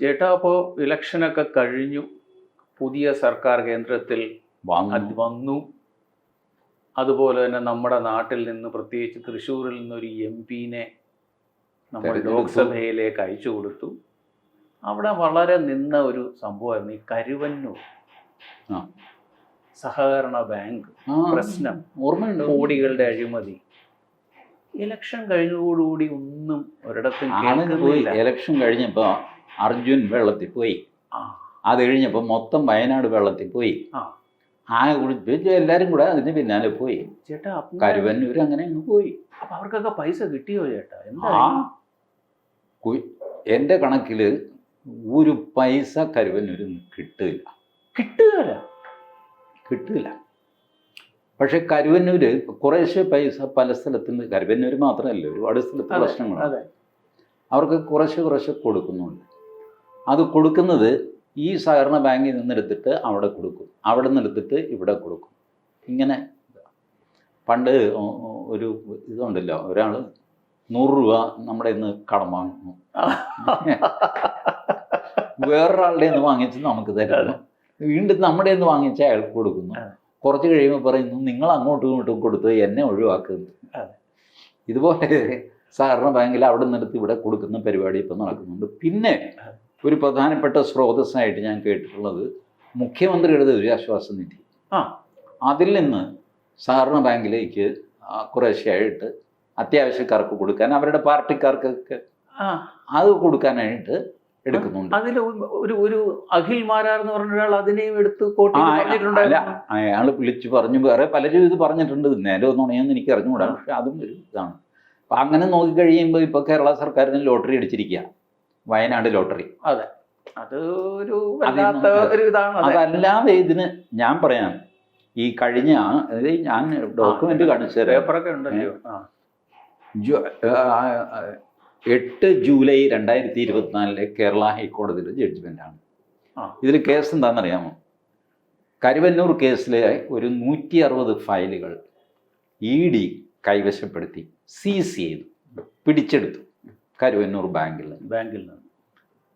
ചേട്ടാ അപ്പോൾ ഇലക്ഷനൊക്കെ കഴിഞ്ഞു. പുതിയ സർക്കാർ കേന്ദ്രത്തിൽ വന്നു. അതുപോലെ തന്നെ നമ്മുടെ നാട്ടിൽ നിന്ന് പ്രത്യേകിച്ച് തൃശ്ശൂരിൽ നിന്നൊരു എം പിനെ നമ്മുടെ ലോക്സഭയിലേക്ക് അയച്ചു കൊടുത്തു. അവിടെ വളരെ നിന്ന ഒരു സംഭവമായിരുന്നു ഈ കരുവന്നൂർ സഹകരണ ബാങ്ക് പ്രശ്നം. ഓർമ്മയുണ്ട്? കോടികളുടെ അഴിമതി. ഇലക്ഷൻ കഴിഞ്ഞതോടുകൂടി ഒന്നും ഒരിടത്തും ഇലക്ഷൻ കഴിഞ്ഞപ്പോൾ അർജുൻ വെള്ളത്തിൽ പോയി. അത് കഴിഞ്ഞപ്പോൾ മൊത്തം വയനാട് വെള്ളത്തിൽ പോയി. ആകെ കുളിപ്പിച്ച് എല്ലാവരും കൂടെ അതിന് പിന്നാലെ പോയി. ചേട്ടാ കരുവന്നൂർ അങ്ങനെ അങ്ങ് പോയി. അപ്പൊ അവർക്കൊക്കെ പൈസ കിട്ടിയോ ചേട്ടാ? എന്താ ആ എന്റെ കണക്കിൽ ഒരു പൈസ കരുവന്നൂർ കിട്ടില്ല. കിട്ടുകയല്ല. കിട്ടില്ല. പക്ഷെ കരുവന്നൂര് കുറേശ്ശെ പൈസ പല സ്ഥലത്ത് നിന്ന് കരുവന്നൂർ മാത്രമല്ല ഒരുപാട് സ്ഥലത്ത് പ്രശ്നങ്ങളാണ്. അവർക്ക് കുറേശ്ശെ കുറേശ്ശെ കൊടുക്കുന്നുണ്ട്. അത് കൊടുക്കുന്നത് ഈ സഹകരണ ബാങ്കിൽ നിന്നെടുത്തിട്ട് അവിടെ കൊടുക്കും. അവിടെ നിന്നെടുത്തിട്ട് ഇവിടെ കൊടുക്കും. ഇങ്ങനെ പണ്ട് ഒരു ഇതുണ്ടല്ലോ ഒരാൾ നൂറ് രൂപ നമ്മുടെ ഇന്ന് കടം വാങ്ങുന്നു. വേറൊരാളുടെ നിന്ന് വാങ്ങിച്ച് നമുക്ക് തരുന്നു. വീണ്ടും നമ്മുടെ നിന്ന് വാങ്ങിച്ച് അയാൾക്ക് കൊടുക്കുന്നു. കുറച്ച് കഴിയുമ്പോൾ പറയുന്നു നിങ്ങൾ അങ്ങോട്ടും ഇങ്ങോട്ടും കൊടുത്ത് എന്നെ ഒഴിവാക്കുന്നു. ഇതുപോലെ സഹകരണ ബാങ്കിൽ അവിടെ നിന്നെടുത്ത് ഇവിടെ കൊടുക്കുന്ന പരിപാടി ഇപ്പം നടക്കുന്നുണ്ട്. പിന്നെ ഒരു പ്രധാനപ്പെട്ട സ്രോതസ്സായിട്ട് ഞാൻ കേട്ടിട്ടുള്ളത് മുഖ്യമന്ത്രിയുടെ ദുരിതാശ്വാസ നിധി. ആ. അതിൽ നിന്ന് സഹകരണ ബാങ്കിലേക്ക് കുറേശ്ശെയായിട്ട് അത്യാവശ്യക്കാർക്ക് കൊടുക്കാൻ അവരുടെ പാർട്ടിക്കാർക്കൊക്കെ ആ. അത് കൊടുക്കാനായിട്ട് എടുക്കുന്നുണ്ട്. അതിൽ ഒരു ഒരു അഖിൽ മാരാർ എന്ന് പറഞ്ഞ ഒരാൾ അതിനെയും എടുത്ത് അയാൾ വിളിച്ചു പറഞ്ഞു വേറെ പലരും ഇത് പറഞ്ഞിട്ടുണ്ട്. നേരെ ഒന്നുണയെന്ന് എനിക്ക് അറിഞ്ഞുകൂടാ. പക്ഷെ അതും ഒരു ഇതാണ്. അപ്പം അങ്ങനെ നോക്കിക്കഴിയുമ്പോൾ ഇപ്പോൾ കേരള സർക്കാരിന് ലോട്ടറി അടിച്ചിരിക്കുക വയനാട് ലോട്ടറി. അത്. ഒരു വല്ലാത്ത ഒരു ഇതാണ് അതെ. അതല്ലാതെ ഇതിന് ഞാൻ പറയാം ഈ കഴിഞ്ഞ ഞാൻ ഡോക്യുമെന്റ് കാണിച്ചു തരാം. പേപ്പറൊക്കെ ഉണ്ടല്ലോ. എട്ട് ജൂലൈ രണ്ടായിരത്തി ഇരുപത്തിനാലിലെ കേരള ഹൈക്കോടതിയുടെ ജഡ്ജ്മെന്റാണ് ആ. ഇതിൽ കേസ് എന്താണെന്നറിയാമോ? കരുവന്നൂർ കേസിലെ ഒരു നൂറ്റി അറുപത് ഫയലുകൾ ഇ ഡി കൈവശപ്പെടുത്തി സീസ് ചെയ്തു പിടിച്ചെടുത്തു. കരുവന്നൂർ ബാങ്കിൽ. ബാങ്കിൽ നിന്ന്.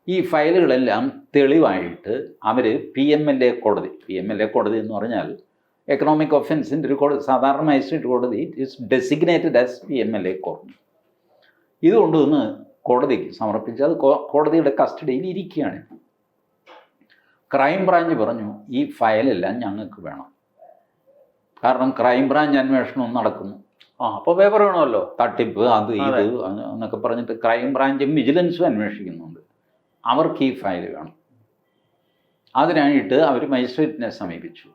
ഈ ഫയലുകളെല്ലാം തെളിവായിട്ട് അവർ പി എം എൽ എ കോടതി പി എം എൽ എ കോടതി എന്ന് പറഞ്ഞാൽ എക്കണോമിക് ഒഫൻസിന്റെ ഒരു കോടതി സാധാരണ മജിസ്ട്രേറ്റ് കോടതി is designated as P M L A കോടതി ഇത് കൊണ്ടുവന്ന് കോടതിക്ക് സമർപ്പിച്ച് അത് കോടതിയുടെ കസ്റ്റഡിയിൽ ഇരിക്കുകയാണ്. ക്രൈം ബ്രാഞ്ച് പറഞ്ഞു ഈ ഫയലെല്ലാം ഞങ്ങൾക്ക് വേണം. കാരണം ക്രൈം ബ്രാഞ്ച് അന്വേഷണവും നടക്കുന്നു. ആ അപ്പൊ പേപ്പർ വേണമല്ലോ? തട്ടിപ്പ് അത് ഇത് എന്നൊക്കെ പറഞ്ഞിട്ട് ക്രൈം ബ്രാഞ്ചും വിജിലൻസും അന്വേഷിക്കുന്നുണ്ട്. അവർക്ക് ഈ ഫയൽ വേണം. അതിനായിട്ട് അവർ മജിസ്ട്രേറ്റിനെ സമീപിച്ചു.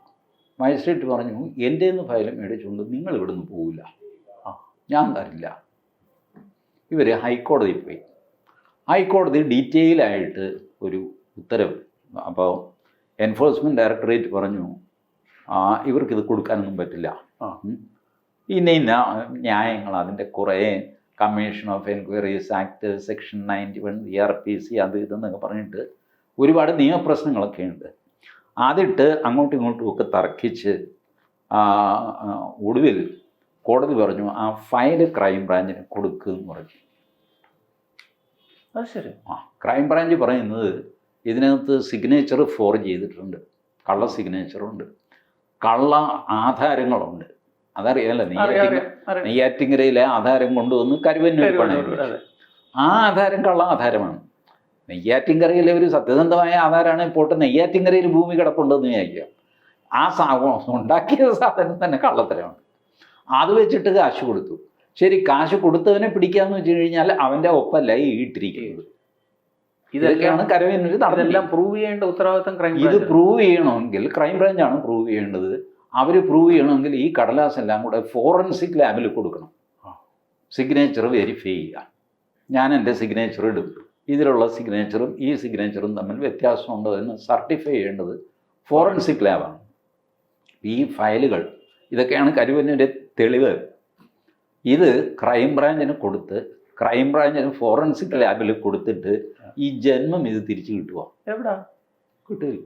മജിസ്ട്രേറ്റ് പറഞ്ഞു എന്റെ നിന്ന് ഫയൽ മേടിച്ചുകൊണ്ട് നിങ്ങൾ ഇവിടുന്ന് പോവില്ല. ആ. ഞാൻ തരില്ല. ഇവർ ഹൈക്കോടതിയിൽ പോയി. ഹൈക്കോടതി ഡീറ്റെയിൽ ആയിട്ട് ഒരു ഉത്തരവ്. അപ്പോൾ എൻഫോഴ്സ്മെന്റ് ഡയറക്ടറേറ്റ് പറഞ്ഞു ആ ഇവർക്കിത് കൊടുക്കാനൊന്നും പറ്റില്ല. ഇന്ന ഇന്ന ന്യായങ്ങൾ അതിന്റെ കുറേ commission of enquiries act section ninety one E R P C അത് ഇതെന്നൊക്കെ പറഞ്ഞിട്ട് ഒരുപാട് നിയമപ്രശ്നങ്ങളൊക്കെ ഉണ്ട്. അതിട്ട് അങ്ങോട്ടും ഇങ്ങോട്ടും ഒക്കെ തർക്കിച്ച് ഒടുവിൽ കോടതി പറഞ്ഞു ആ ഫയൽ ക്രൈം ബ്രാഞ്ചിന് കൊടുക്കുക എന്ന് പറഞ്ഞു. അത് ശരി. ആ ക്രൈം ബ്രാഞ്ച് പറയുന്നത് ഇതിനകത്ത് സിഗ്നേച്ചർ ഫോർജ് ചെയ്തിട്ടുണ്ട്. കള്ള സിഗ്നേച്ചറുണ്ട് കള്ള ആധാരങ്ങളുണ്ട്. അതറിയാലോ നെയ്യാറ്റിങ്ങരയിലെ. നെയ്യാറ്റിങ്കരയിലെ ആധാരം കൊണ്ടുവന്ന് കരുവന്നൂർ പണയം. അതെ. ആ ആധാരം കള്ള ആധാരമാണ്. നെയ്യാറ്റിങ്കരയിലെ ഒരു സത്യസന്ധമായ ആധാരമാണ് പോട്ട് നെയ്യാറ്റിങ്കരയിൽ ഭൂമി കിടപ്പുണ്ടെന്ന് വിചാരിക്കുക. ആ സാധനം ഉണ്ടാക്കിയ സാധനം തന്നെ കള്ളത്തരമാണ്. അത് വെച്ചിട്ട് കാശ് കൊടുത്തു. ശരി കാശ് കൊടുത്തവനെ പിടിക്കാന്ന് വെച്ച് കഴിഞ്ഞാൽ അവന്റെ ഒപ്പല്ല ഈ ഇട്ടിരിക്കുന്നത്. ഇതെല്ലാം ഇതൊക്കെയാണ് കരവന്നൂർ ഇതെല്ലാം പ്രൂവ് ചെയ്യേണ്ട ഉത്തരവാദിത്തം ക്രൈം ഇത് പ്രൂവ് ചെയ്യണമെങ്കിൽ ക്രൈം ബ്രാഞ്ചാണ് പ്രൂവ് ചെയ്യേണ്ടത്. അവർ പ്രൂവ് ചെയ്യണമെങ്കിൽ ഈ കടലാസ് എല്ലാം കൂടെ ഫോറൻസിക് ലാബിൽ കൊടുക്കണം. സിഗ്നേച്ചർ വെരിഫൈ ചെയ്യുക. ഞാൻ എന്റെ സിഗ്നേച്ചർ ഇടും. ഇതിലുള്ള സിഗ്നേച്ചറും ഈ സിഗ്നേച്ചറും തമ്മിൽ വ്യത്യാസമുണ്ടോ എന്ന് സർട്ടിഫൈ ചെയ്യേണ്ടത് ഫോറൻസിക് ലാബാണ് ഈ ഫയലുകൾ ഇതൊക്കെയാണ് കരുവന്നൂരിന്റെ തെളിവ്. ഇത് ക്രൈം ബ്രാഞ്ചിന് കൊടുത്ത് ക്രൈം ബ്രാഞ്ചിന് ഫോറൻസിക് ലാബിൽ കൊടുത്തിട്ട് ഈ ജന്മം ഇത് തിരിച്ചു കിട്ടുക എവിടെ? കിട്ടില്ല.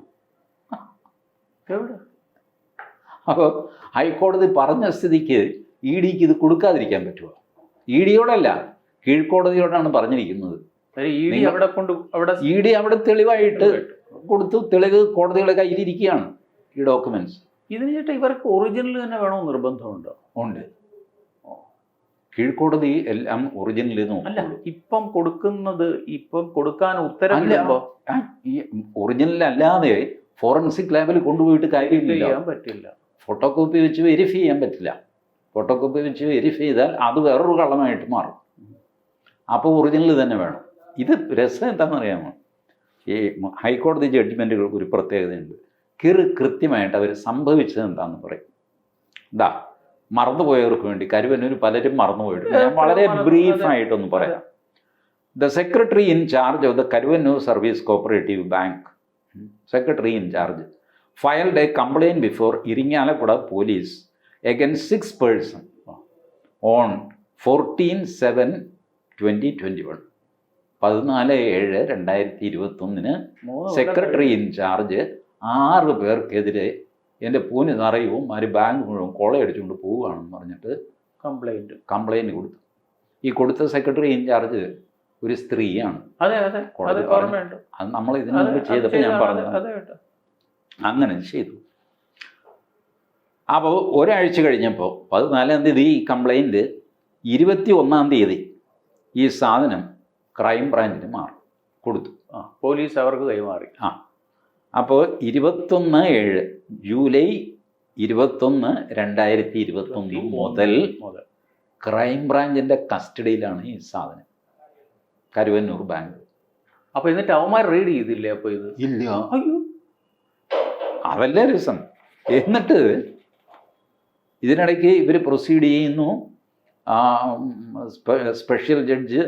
എവിടെ? അപ്പോൾ ഹൈക്കോടതി പറഞ്ഞ സ്ഥിതിക്ക് ഇ ഡിക്ക് ഇത് കൊടുക്കാതിരിക്കാൻ പറ്റുമോ ഇ ഡിയോടല്ല കീഴ്ക്കോടതിയോടാണ് പറഞ്ഞിരിക്കുന്നത്. ഇ ഡി അവിടെ കൊണ്ട് അവിടെ ഇ ഡി അവിടെ തെളിവായിട്ട് കൊടുത്തു തെളിവ് കോടതിയുടെ കയ്യിലിരിക്കുകയാണ് ഈ ഡോക്യുമെന്റ്സ്. ഇതിന് ചേട്ടാ ഇവർക്ക് ഒറിജിനൽ തന്നെ വേണോ നിർബന്ധമുണ്ടോ? ഉണ്ട്. കീഴ്ക്കോടതി എല്ലാം ഒറിജിനൽ അല്ല ഇപ്പം കൊടുക്കുന്നത് ഇപ്പം കൊടുക്കാൻ ഉത്തരവിടുമ്പോ ആ, ഈ ഒറിജിനൽ അല്ലാതെ ഫോറൻസിക് ലാബിൽ കൊണ്ടുപോയിട്ട് കാര്യമില്ല. ചെയ്യാൻ പറ്റില്ല. ഫോട്ടോ കോപ്പി വെച്ച് വെരിഫൈ ചെയ്യാൻ പറ്റില്ല. ഫോട്ടോ കോപ്പി വെച്ച് വെരിഫൈ ചെയ്താൽ അത് വേറൊരു കള്ളമായിട്ട് മാറും. അപ്പോൾ ഒറിജിനൽ തന്നെ വേണം. ഇത് രസം എന്താണെന്ന് അറിയാമോ ഈ ഹൈക്കോടതി ജഡ്ജ്മെന്റുകൾക്ക് ഒരു പ്രത്യേകതയുണ്ട്. കിറ് കൃത്യമായിട്ട് അവർ സംഭവിച്ചത് എന്താണെന്ന് പറയും. ഇതാ മറന്നുപോയവർക്ക് വേണ്ടി കരുവന്നൂർ പലരും മറന്നുപോയിട്ടുണ്ട്. ഞാൻ വളരെ ബ്രീഫായിട്ടൊന്ന് പറയാം. The secretary in charge of the Karuvannur service cooperative bank. Secretary in charge. Filed a complaint before Irinjalakuda police against six person on fourteen seven twenty twenty one പതിനാല് ഏഴ് രണ്ടായിരത്തി ഇരുപത്തൊന്നിന് സെക്രട്ടറി ഇൻചാർജ് ആറ് പേർക്കെതിരെ എന്റെ പൂന് നിറയവും അവർ ബാങ്ക് മുഴുവൻ കൊളയടിച്ചുകൊണ്ട് പോവുകയാണെന്ന് പറഞ്ഞിട്ട് കംപ്ലൈന്റ് കംപ്ലൈന്റ് കൊടുത്തു. ഈ കൊടുത്ത സെക്രട്ടറി ഇൻചാർജ് ഒരു സ്ത്രീയാണ്. അതെ നമ്മൾ ഇതിനു മുമ്പ് ചെയ്തപ്പോൾ ഞാൻ പറഞ്ഞത് പറഞ്ഞു അങ്ങനെ ചെയ്തു. അപ്പോൾ ഒരാഴ്ച കഴിഞ്ഞപ്പോൾ പതിനാലാം തീയതി ഈ കംപ്ലൈന്റ് ഇരുപത്തി ഒന്നാം തീയതി ഈ സാധനം ക്രൈം ബ്രാഞ്ചിന് മാറി. കൊടുത്തു. ആ പോലീസ് അവർക്ക് കൈമാറി. ആ അപ്പോൾ ഇരുപത്തൊന്ന് ഏഴ് ജൂലൈ ഇരുപത്തൊന്ന് രണ്ടായിരത്തി ഇരുപത്തൊന്ന് മുതൽ മുതൽ. ക്രൈം ബ്രാഞ്ചിന്റെ കസ്റ്റഡിയിലാണ് ഈ സാധനം. കരുവന്നൂർ ബാങ്ക് അപ്പോൾ എന്നിട്ട് അവന്മാർ റീഡ് ചെയ്തില്ലേ അപ്പോൾ ഇത്? ഇല്ല. അയ്യോ. അതല്ലേ രസം എന്നിട്ട് ഇതിനിടയ്ക്ക് ഇവർ പ്രൊസീഡ് ചെയ്യുന്നു. സ്പെഷ്യൽ ജഡ്ജ്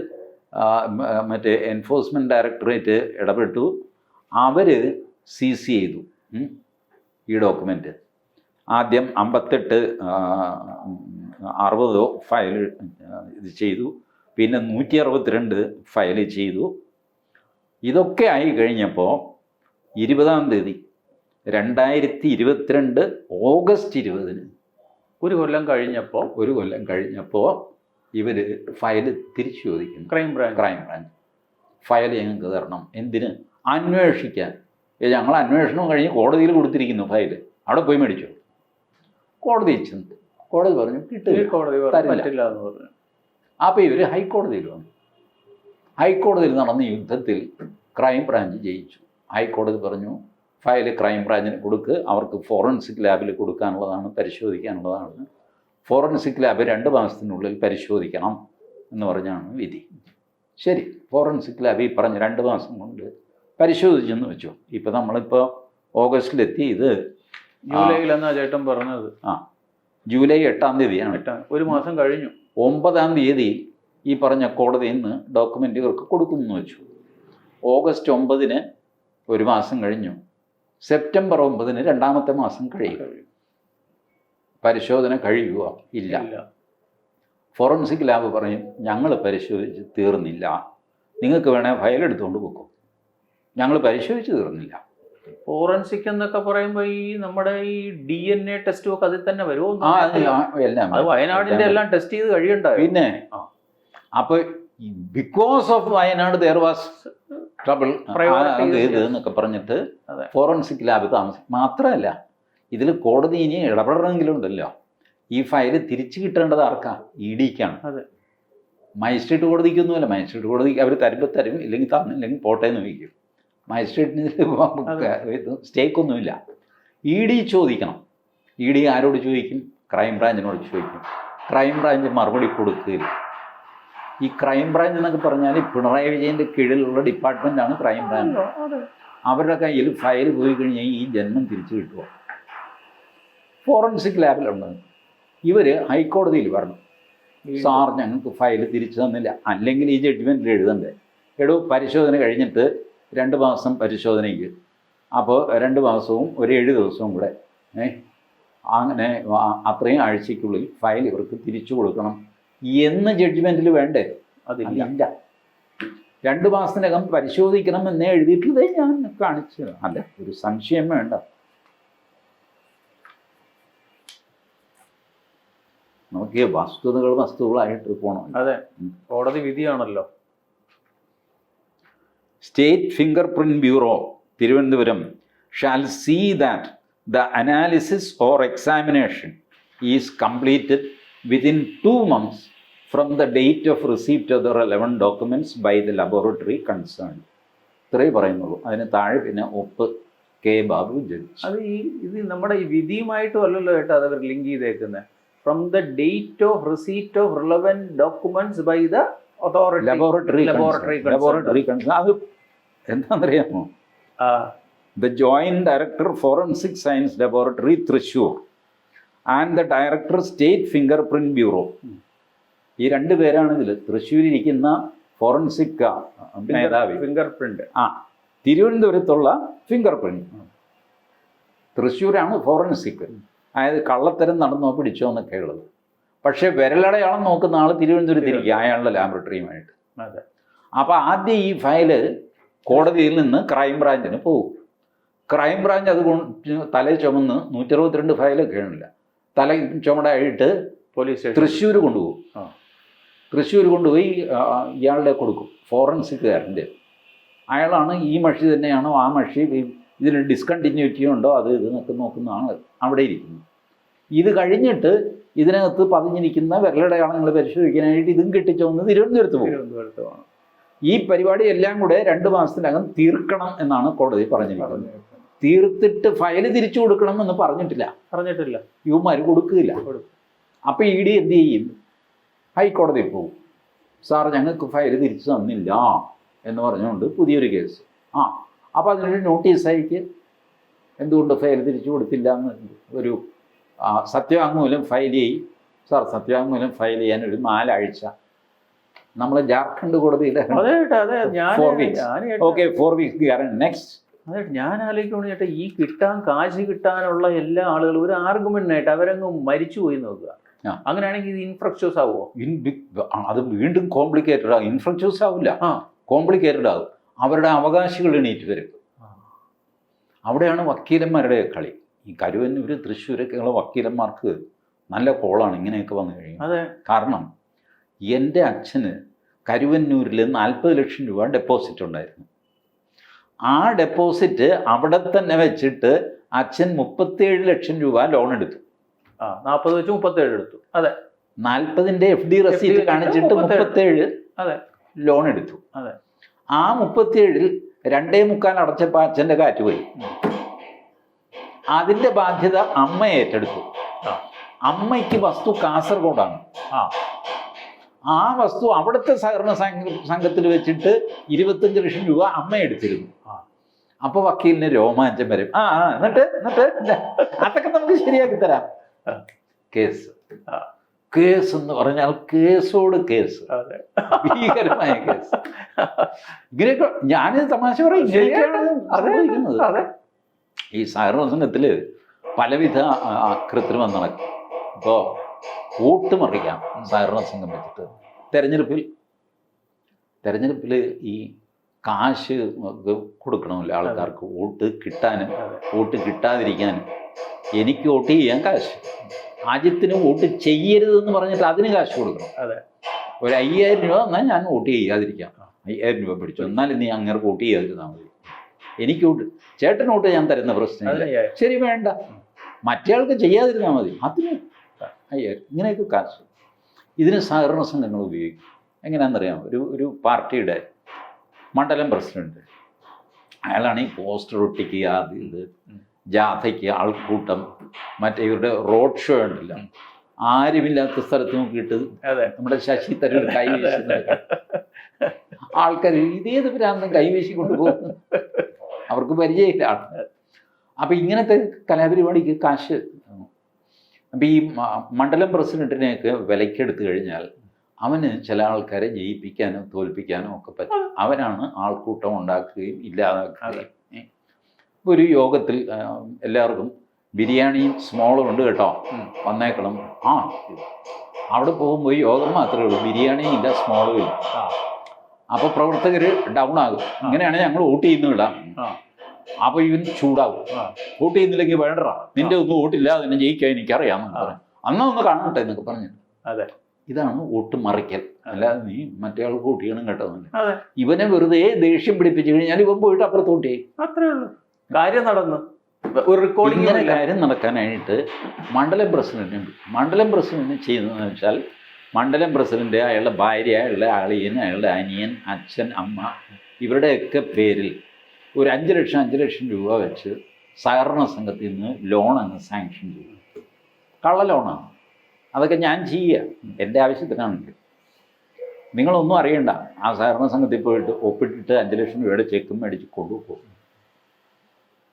മറ്റേ എൻഫോഴ്സ്മെന്റ് ഡയറക്ടറേറ്റ് ഇടപെട്ടു. അവർ സി സി ചെയ്തു ഈ ഡോക്യുമെന്റ് ആദ്യം അമ്പത്തെട്ട് അറുപതോ ഫയൽ ഇത് ചെയ്തു. പിന്നെ നൂറ്റി അറുപത്തിരണ്ട് ഫയൽ ചെയ്തു. ഇതൊക്കെ ആയി കഴിഞ്ഞപ്പോൾ ഇരുപതാം തീയതി രണ്ടായിരത്തി ഇരുപത്തിരണ്ട് ഓഗസ്റ്റ് ഇരുപതിന്. ഒരു കൊല്ലം കഴിഞ്ഞപ്പോൾ ഒരു കൊല്ലം കഴിഞ്ഞപ്പോൾ ഇവർ ഫയൽ തിരിച്ചു ചോദിക്കുന്നു crime branch crime branch file ഞങ്ങൾക്ക് തരണം. എന്തിന്? അന്വേഷിക്കാൻ. ഞങ്ങൾ അന്വേഷണം കഴിഞ്ഞ് കോടതിയിൽ കൊടുത്തിരിക്കുന്നു ഫയൽ അവിടെ പോയി മേടിച്ചു? കോടതി ചെന്ന് കോടതി പറഞ്ഞു കിട്ടില്ല. കോടതി പറ്റില്ല എന്ന് പറഞ്ഞു. അപ്പോൾ ഇവർ ഹൈക്കോടതിയിൽ വന്നു. ഹൈക്കോടതിയിൽ നടന്ന യുദ്ധത്തിൽ ക്രൈം ബ്രാഞ്ച് ജയിച്ചു. ഹൈക്കോടതി പറഞ്ഞു ഫയൽ ക്രൈം ബ്രാഞ്ചിന് കൊടുക്ക് അവർക്ക് ഫോറൻസിക് ലാബിൽ കൊടുക്കാനുള്ളതാണ് പരിശോധിക്കാനുള്ളതാണ്. ഫോറൻസിക് ലാബ് രണ്ട് മാസത്തിനുള്ളിൽ പരിശോധിക്കണം എന്ന് പറഞ്ഞാണ് വിധി. ശരി ഫോറൻസിക് ലാബ് ഈ പറഞ്ഞ രണ്ട് മാസം കൊണ്ട് പരിശോധിച്ചെന്ന് വെച്ചു. ഇപ്പോൾ നമ്മളിപ്പോൾ ഓഗസ്റ്റിലെത്തി ഇത് ജൂലൈയിൽ എന്നാ ചേട്ടൻ പറഞ്ഞത്? ആ ജൂലൈ എട്ടാം തീയതിയാണ്. എട്ടാം- ഒരു മാസം കഴിഞ്ഞു. ഒമ്പതാം തീയതി ഈ പറഞ്ഞ കോടതിയിൽ നിന്ന് ഡോക്യുമെന്റ് ഇവർക്ക് കൊടുക്കുമെന്ന് വെച്ചു. ഓഗസ്റ്റ് ഒമ്പതിന് ഒരു മാസം കഴിഞ്ഞു. സെപ്റ്റംബർ ഒമ്പതിന് രണ്ടാമത്തെ മാസം കഴിയും. പരിശോധന കഴിയുക ഇല്ല. ഫോറൻസിക് ലാബ് പറയും ഞങ്ങൾ പരിശോധിച്ച് തീർന്നില്ല. നിങ്ങൾക്ക് വേണേൽ ഫയൽ എടുത്തുകൊണ്ട് പോകും ഞങ്ങൾ പരിശോധിച്ച് തീർന്നില്ല. ഫോറൻസിക് എന്നൊക്കെ പറയുമ്പോൾ ഈ നമ്മുടെ ഈ ഡി എൻ എ ടെസ്റ്റും ഒക്കെ അതിൽ തന്നെ വരുമോ എല്ലാം വയനാടിന്റെ എല്ലാം ടെസ്റ്റ് ചെയ്ത് കഴിയണ്ട പിന്നെ അപ്പോൾ because of Wayanad there was trouble ഇത് എന്നൊക്കെ പറഞ്ഞിട്ട് ഫോറൻസിക് ലാബ് താമസിക്കും മാത്രമല്ല ഇതിൽ കോടതി ഇനി ഇടപെടണമെങ്കിലും ഉണ്ടല്ലോ. ഈ ഫയൽ തിരിച്ചു കിട്ടേണ്ടത് ആർക്കാ? ഇ ഡിക്കാണ്. മജിസ്ട്രേറ്റ് കോടതിക്കൊന്നുമല്ല. മജിസ്ട്രേറ്റ് കോടതിക്ക് അവർ തരുമ്പോൾ തരും. ഇല്ലെങ്കിൽ തന്നില്ലെങ്കിൽ പോട്ടെ എന്ന് വയ്ക്കും മജിസ്ട്രേറ്റിന് സ്റ്റേക്കൊന്നുമില്ല ഇ ഡി ചോദിക്കണം. ഇ ഡി ആരോട് ചോദിക്കും? ക്രൈം ബ്രാഞ്ചിനോട് ചോദിക്കും. ക്രൈം ബ്രാഞ്ച് മറുപടി കൊടുക്കുകയില്ല ഈ ക്രൈം ബ്രാഞ്ച് എന്നൊക്കെ പറഞ്ഞാൽ പിണറായി വിജയന്റെ കീഴിലുള്ള ഡിപ്പാർട്ട്മെന്റാണ് ക്രൈം ബ്രാഞ്ച് അവരുടെ കയ്യിൽ ഫയൽ പോയി കഴിഞ്ഞാൽ ഈ ജന്മം തിരിച്ചു കിട്ടുമോ ഫോറൻസിക് ലാബിലുണ്ട് ഇവർ ഹൈക്കോടതിയിൽ പറഞ്ഞു സാർ ഞങ്ങൾക്ക് ഫയൽ തിരിച്ചു തന്നില്ല. അല്ലെങ്കിൽ ഈ ജഡ്ജ്മെന്റിൽ എഴുതണ്ടേ? എടോ പരിശോധന കഴിഞ്ഞിട്ട് രണ്ട് മാസം പരിശോധനയ്ക്ക്. അപ്പോൾ രണ്ട് മാസവും ഒരു ഏഴ് ദിവസവും കൂടെ ഏ? അങ്ങനെ അത്രയും ആഴ്ചയ്ക്കുള്ളിൽ ഫയൽ ഇവർക്ക് തിരിച്ചു കൊടുക്കണം. എന്ന് ജഡ്ജ്മെന്റിൽ വേണ്ടേ? അതില്ല. രണ്ട് മാസത്തിനകം പരിശോധിക്കണം എന്നേ എഴുതിയിട്ടുള്ളതേ ഞാൻ കാണിച്ചു. അല്ല ഒരു സംശയം വേണ്ട. നമുക്ക് വസ്തുതകൾ വസ്തുക്കളായിട്ട് പോകണം അതെ. കോടതി വിധിയാണല്ലോ. State fingerprint bureau Thiruvananthapuram shall see that the analysis or examination is completed within two months from the date of receipt of the relevant documents by the laboratory concern ഇത്രയേ പറയുന്നുള്ളൂ. അതിന് താഴെ പിന്നെ ഒപ്പ് കെ ബാബു ജഡ്ജ്. അത് ഈ ഇത് നമ്മുടെ ഈ വിധിയുമായിട്ടും അല്ലല്ലോ കേട്ടോ അത് അവർ ലിങ്ക് ചെയ്തേക്കുന്നത് from the date of receipt of relevant documents by the authority laboratory laboratory laboratory അത് എന്താണെന്നറിയാമോ the director forensic science laboratory laboratory thrissur the director state finger print bureau ഈ രണ്ട് പേരാണ് ഇതിൽ തൃശ്ശൂരിരിക്കുന്ന ഫോറൻസിക് മേധാവി. ഫിംഗർ പ്രിന്റ് ആ തിരുവനന്തപുരത്തുള്ള ഫിംഗർ പ്രിന്റ് തൃശ്ശൂരാണ് ഫോറൻസിക് അതായത് കള്ളത്തരം നടന്നോ പിടിച്ചോ എന്നൊക്കെ ഉള്ളത് പക്ഷേ വിരലടയാളം നോക്കുന്ന ആൾ തിരുവനന്തപുരത്തിരിക്കുക അയാളുടെ ലാബറട്ടറിയുമായിട്ട് അപ്പോൾ ആദ്യം ഈ ഫയൽ കോടതിയിൽ നിന്ന് ക്രൈം ബ്രാഞ്ചിന് പോകും. ക്രൈം ബ്രാഞ്ച് അത് തലേ തല ചുമന്ന് നൂറ്ററുപത്തിരണ്ട് ഫയലൊക്കെ ആണില്ല തല ചുമടായിട്ട് പോലീസ് തൃശ്ശൂർ കൊണ്ടുപോകും. ആ. തൃശ്ശൂർ കൊണ്ടുപോയി ഇയാളുടെ കൊടുക്കും. ഫോറൻസിക്കുകാരന്റെ. അയാളാണ് ഈ മഷി തന്നെയാണോ ആ മഷി ഇതിന് ഡിസ്കണ്ടിന്യൂറ്റി ഉണ്ടോ അത് ഇത് എന്നൊക്കെ നോക്കുന്നതാണ് അവിടെ ഇരിക്കുന്നത്. ഇത് കഴിഞ്ഞിട്ട് ഇതിനകത്ത് പതിഞ്ഞിരിക്കുന്ന വിരലടയാളങ്ങൾ പരിശോധിക്കാനായിട്ട് ഇതും കെട്ടിച്ചോന്ന് തിരുവനന്തപുരത്ത് പോകും. ഈ പരിപാടി എല്ലാം കൂടെ രണ്ട് മാസത്തിനകം തീർക്കണം എന്നാണ് കോടതി പറഞ്ഞിരിക്കുന്നത്. തീർത്തിട്ട് ഫയൽ തിരിച്ചു കൊടുക്കണം എന്ന് പറഞ്ഞിട്ടില്ല. പറഞ്ഞിട്ടില്ല. ഇവന്മാർ കൊടുക്കില്ല. കൊടുക്കുകയില്ല അപ്പോൾ ഇ ഡി എന്ത് ചെയ്യും? ഹൈക്കോടതിയിൽ പോകും. സാർ ഞങ്ങൾക്ക് ഫയൽ തിരിച്ചു തന്നില്ല എന്ന് പറഞ്ഞുകൊണ്ട് പുതിയൊരു കേസ് ആ അപ്പോൾ അതിനൊരു നോട്ടീസ് അയക്ക്. എന്തുകൊണ്ട് ഫയൽ തിരിച്ചു കൊടുത്തില്ല എന്ന് ഒരു സത്യവാങ്മൂലം ഫയൽ ചെയ്യും. സാർ സത്യവാങ്മൂലം ഫയൽ ചെയ്യാൻ ഒരു നാലാഴ്ച. നമ്മളെ ജാർഖണ്ഡ് ചേട്ടാ ഓക്കെ ഫോർ വീക്സ് നെക്സ്റ്റ് അതെ ഞാൻ ആലോചിക്കുകയാണ് ചേട്ടാ ഈ കിട്ടാൻ കാശ് കിട്ടാനുള്ള എല്ലാ ആളുകളും ഒരു ആർഗ്യുമെന്റിനായിട്ട് അവരങ്ങ് മരിച്ചു പോയി നോക്കുക. അങ്ങനെയാണെങ്കിൽ ഇത് ഇൻഫ്രക്ച്വസ് ആവുമോ ഇൻ അത് വീണ്ടും കോംപ്ലിക്കേറ്റഡ് ആകും ഇൻഫ്രക്ച്വസ് ആവില്ല. ആ. കോംപ്ലിക്കേറ്റഡ് ആകും അവരുടെ അവകാശികൾ എണീറ്റ് വരും. അവിടെയാണ് വക്കീലന്മാരുടെ കളി. ഈ കരുവന്നൂർ തൃശ്ശൂരൊക്കെയുള്ള വക്കീലന്മാർക്ക് നല്ല കോളാണ് ഇങ്ങനെയൊക്കെ വന്നു കഴിയും അതെ. കാരണം എന്റെ അച്ഛന് കരുവന്നൂരിൽ നാൽപ്പത് ലക്ഷം രൂപ ഡെപ്പോസിറ്റ് ഉണ്ടായിരുന്നു. ആ ഡെപ്പോസിറ്റ് അവിടെ തന്നെ വെച്ചിട്ട് അച്ഛൻ മുപ്പത്തേഴ് ലക്ഷം രൂപ ലോൺ എടുത്തു ആ നാൽപ്പത് വെച്ച് മുപ്പത്തേഴ് എടുത്തു അതെ നാൽപ്പതിന്റെ എഫ് ഡി റെസീറ്റ് കാണിച്ചിട്ട് മുപ്പത്തേഴ്. അതെ. ലോൺ എടുത്തു അതെ. ആ മുപ്പത്തിയേഴിൽ രണ്ടേ മുക്കാൽ അടച്ചപ്പോൾ അച്ഛന്റെ കാറ്റ് പോയി അതിന്റെ ബാധ്യത അമ്മ ഏറ്റെടുത്തു. അമ്മയ്ക്ക് വസ്തു കാസർഗോഡാണ് ആ. ആ വസ്തു അവിടുത്തെ സഹകരണ സംഘ സംഘത്തിൽ വെച്ചിട്ട് ഇരുപത്തഞ്ച് ലക്ഷം രൂപ അമ്മ എടുത്തിരുന്നു. അപ്പൊ വക്കീലിന് രോമാഞ്ചം വരും. ആ എന്നിട്ട് എന്നിട്ട്? അതൊക്കെ നമുക്ക് ശരിയാക്കി തരാം. കേസ്. കേസ് എന്ന് പറഞ്ഞാൽ കേസോട് കേസ്. ഭീകരമായ കേസ്. ഇങ്ങനെയൊക്കെ ഞാനിത് തമാശ പറയും. ഈ സഹകരണ സംഘത്തിൽ പലവിധ കൃത്രിമം നടക്കും. ഇപ്പോൾ വോട്ട് മറിക്കാം സഹകരണ സംഘം വെച്ചിട്ട്. തെരഞ്ഞെടുപ്പിൽ തെരഞ്ഞെടുപ്പിൽ ഈ കാശ് കൊടുക്കണമല്ലോ ആൾക്കാർക്ക്. വോട്ട് കിട്ടാനും വോട്ട് കിട്ടാതിരിക്കാനും. എനിക്ക് വോട്ട് ചെയ്യാൻ കാശ്. ആദ്യത്തിന് വോട്ട് ചെയ്യരുതെന്ന് പറഞ്ഞിട്ട് അതിന് കാശ് കൊടുക്കണം. അതെ. ഒരു അയ്യായിരം രൂപ എന്നാൽ ഞാൻ വോട്ട് ചെയ്യാതിരിക്കാം. അയ്യായിരം രൂപ പിടിച്ചു. എന്നാലും നീ അങ്ങനെ വോട്ട് ചെയ്യാതിരുന്നാൽ മതി എനിക്ക് വോട്ട് ചേട്ടൻ വോട്ട് ഞാൻ തരുന്ന പ്രശ്നമില്ല. ശരി വേണ്ട. മറ്റേയാൾക്ക് ചെയ്യാതിരുന്നാൽ മതി. അതിന് അയ്യായിരം. ഇങ്ങനെയൊക്കെ കാശ്. ഇതിന് സഹകരണ സംഘങ്ങൾ ഉപയോഗിക്കും. എങ്ങനെയാണെന്നറിയാം ഒരു ഒരു പാർട്ടിയുടെ മണ്ഡലം പ്രസിഡന്റ്. അയാളാണ് ഈ പോസ്റ്റർ ഒട്ടിക്കുക അത് ഇത് ജാഥയ്ക്ക് ആൾക്കൂട്ടം മറ്റേ ഇവരുടെ റോഡ് ഷോ ഉണ്ടല്ലോ. ആരുമില്ലാത്ത സ്ഥലത്ത് നോക്കിയിട്ട് നമ്മുടെ ശശി തരൂർ കൈവീശുന്ന ആൾക്കാർ ഇതേത് ഭ്രാന്തം കൈവീശി കൊണ്ടുപോകുന്നു അവർക്ക് പരിചയമില്ല. അപ്പം ഇങ്ങനത്തെ കലാപരിപാടിക്ക് കാശ്. അപ്പം ഈ മണ്ഡലം പ്രസിഡന്റിനെയൊക്കെ വിലക്കെടുത്തു കഴിഞ്ഞാൽ അവന് ചില ആൾക്കാരെ ജയിപ്പിക്കാനോ തോൽപ്പിക്കാനോ ഒക്കെ പറ്റും. അവനാണ് ആൾക്കൂട്ടം ഉണ്ടാക്കുകയും ഇല്ലാതാക്കുകയും. ഒരു യോഗത്തിൽ എല്ലാവർക്കും ബിരിയാണിയും സ്മോളും ഉണ്ട് കേട്ടോ. വന്നേക്കണം. ആ അവിടെ പോകുമ്പോൾ യോഗം മാത്രമേ ഉള്ളൂ. ബിരിയാണിയും ഇല്ല സ്മോളും ഇല്ല. അപ്പോൾ പ്രവർത്തകർ ഡൗൺ ആകും. ഇങ്ങനെയാണ് ഞങ്ങൾ വോട്ട് ചെയ്യുന്നില്ല ആ. അപ്പോൾ ഇവൻ ചൂടാകും. വോട്ട് ചെയ്യുന്നില്ലെങ്കിൽ വേണ്ടടാ. നിന്റെ ഒന്നും വോട്ടില്ല അതിനെ ജയിക്കാൻ എനിക്കറിയാമെന്ന്. പറഞ്ഞു അന്നാ ഒന്ന് കാണട്ടെ എന്നൊക്കെ പറഞ്ഞു അതെ. ഇതാണ് വോട്ട് മറിക്കൽ. അല്ലാതെ നീ മറ്റേ ആൾക്ക് വോട്ട് ചെയ്യണം കേട്ടതല്ല അതെ. ഇവനെ വെറുതെ ദേഷ്യം പിടിപ്പിച്ചു കഴിഞ്ഞാൽ ഇവൻ പോയിട്ട് അപ്പുറത്ത് വോട്ട് ചെയ്യും അത്രേ ഉള്ളൂ. കാര്യം നടന്നു. ഒരു റെക്കോർഡിംഗ് ഇങ്ങനെ കാര്യം നടക്കാനായിട്ട് മണ്ഡലം പ്രസിഡന്റ് മണ്ഡലം പ്രസിഡന്റ് ചെയ്യുന്നതെന്ന് വെച്ചാൽ മണ്ഡലം പ്രസിഡന്റ് അയാളുടെ ഭാര്യ അയാളുടെ അളിയൻ അയാളുടെ അനിയൻ അച്ഛൻ അമ്മ ഇവരുടെയൊക്കെ പേരിൽ ഒരു അഞ്ച് ലക്ഷം അഞ്ച് ലക്ഷം രൂപ വെച്ച് സഹകരണ സംഘത്തിൽ നിന്ന് ലോൺ അങ്ങ് സാങ്ഷൻ ചെയ്തു. കള്ള ലോണാണ്. അതൊക്കെ ഞാൻ ചെയ്യുക. എന്റെ ആവശ്യത്തിനാണെങ്കിൽ നിങ്ങളൊന്നും അറിയണ്ട. ആ സഹകരണ സംഘത്തിൽ പോയിട്ട് ഒപ്പിട്ടിട്ട് അഞ്ച് ലക്ഷം രൂപയുടെ ചെക്കും മേടിച്ച് കൊണ്ടുപോകും.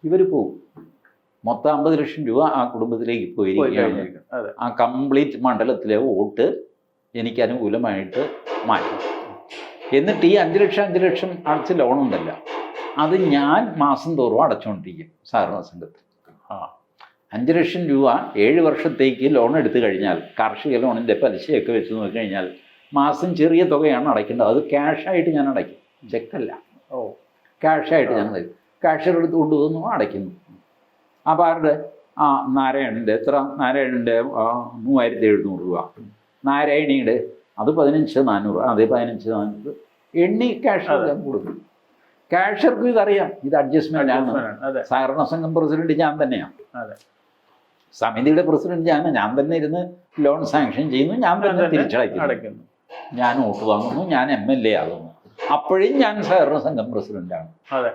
ഇവർ പോകും മൊത്തം അമ്പത് ലക്ഷം രൂപ ആ കുടുംബത്തിലേക്ക് പോയി പോയിരിക്കുകയാണ് ആ കംപ്ലീറ്റ് മണ്ഡലത്തിലെ വോട്ട് എനിക്ക് അനുകൂലമായിട്ട് മാറ്റും. എന്നിട്ട് ഈ അഞ്ച് ലക്ഷം അഞ്ച് ലക്ഷം അടച്ച ലോൺ ഉണ്ടല്ല അത് ഞാൻ മാസം തോറും അടച്ചുകൊണ്ടിരിക്കും സഹകരണ സംഘത്തിൽ. ആ. അഞ്ച് ലക്ഷം രൂപ ഏഴ് വർഷത്തേക്ക് ലോൺ എടുത്തു കഴിഞ്ഞാൽ കാർഷിക ലോണിന്റെ പലിശയൊക്കെ വെച്ച് നോക്കിക്കഴിഞ്ഞാൽ മാസം ചെറിയ തുകയാണ് അടയ്ക്കേണ്ടത്. അത് ക്യാഷായിട്ട് ഞാൻ അടയ്ക്കും. ചെക്കല്ല ഓ. ക്യാഷായിട്ട് ഞാൻ തരും. ക്യാഷെടുത്ത് കൊണ്ടുവന്നു അടയ്ക്കുന്നു. അപ്പോൾ ആരുടെ? ആ നാരായണന്റെ. എത്ര? നാരായണന്റെ മൂവായിരത്തി എഴുന്നൂറ് രൂപ. നാരായണിയുടെ അത് പതിനഞ്ച് നാനൂറ്. അതെ പതിനഞ്ച് നാനൂറ്. എണ്ണി ക്യാഷ് കൊടുക്കും. ക്യാഷർക്കും ഇതറിയാം. ഇത് അഡ്ജസ്റ്റ്മെന്റ് ആണ്. സഹകരണ സംഘം പ്രസിഡന്റ് ഞാൻ തന്നെയാണ്. അതെ. സമിതിയുടെ പ്രസിഡന്റ് ഞാൻ ഞാൻ തന്നെ ഇരുന്ന് ലോൺ സാങ്ഷൻ ചെയ്യുന്നു ഞാൻ തന്നെ തിരിച്ചടയ്ക്കുന്നു. ഞാൻ വോട്ട് വാങ്ങുന്നു ഞാൻ എം എൽ എ ആകുന്നു. അപ്പോഴും ഞാൻ സഹകരണ സംഘം പ്രസിഡന്റാണ്. അതെ.